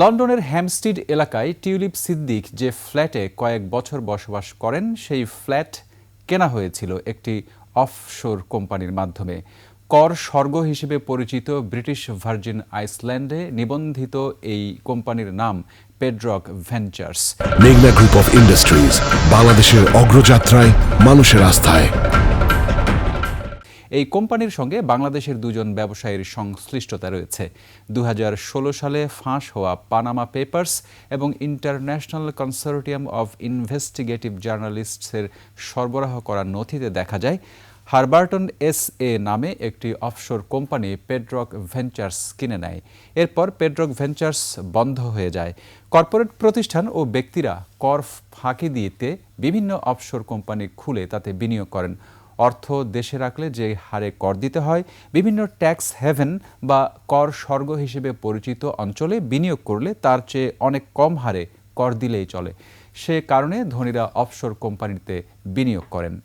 লন্ডনের হ্যামস্টিড এলাকায় টিউলিপ সিদ্দিক যে ফ্ল্যাটে কয়েক বছর বসবাস করেন, সেই ফ্ল্যাট কেনা হয়েছিল একটি অফশোর কোম্পানির মাধ্যমে। কর স্বর্গ হিসেবে পরিচিত ব্রিটিশ ভার্জিন আইসল্যান্ডে নিবন্ধিত এই কোম্পানির নাম পেড্রক ভেঞ্চার্স। মেঘনা গ্রুপ অফ ইন্ডাস্ট্রিজ বাংলাদেশের অগ্রযাত্রায় মানুষের আস্থায়। এই কোম্পানির সঙ্গে বাংলাদেশের দুজন ব্যবসায়ীর সংশ্লিষ্টতা রয়েছে। দু হাজার ষোলো সালে ফাঁস হওয়া পানামা পেপার্স এবং ইন্টারন্যাশনাল কনসোর্টিয়াম অব ইনভেস্টিগেটিভ জার্নালিস্টসের সরবরাহ করা নথিতে দেখা যায়, হারবার্টন এস এ নামে একটি অফশোর কোম্পানি পেড্রক ভেঞ্চার্স কিনে নেয়। এরপর পেড্রক ভেঞ্চার্স বন্ধ হয়ে যায়। কর্পোরেট প্রতিষ্ঠান ও ব্যক্তিরা কর ফাঁকি দিতে বিভিন্ন অফশোর কোম্পানি খুলে তাতে বিনিয়োগ করেন। অর্থ দেশে রাখলে যে হারে কর দিতে হয়, বিভিন্ন ট্যাক্স হেভেন বা কর স্বর্গ হিসেবে পরিচিত অঞ্চলে বিনিয়োগ করলে তার চেয়ে অনেক কম হারে কর দিলেই চলে। সে কারণে ধনীরা অফশোর কোম্পানিতে বিনিয়োগ করেন।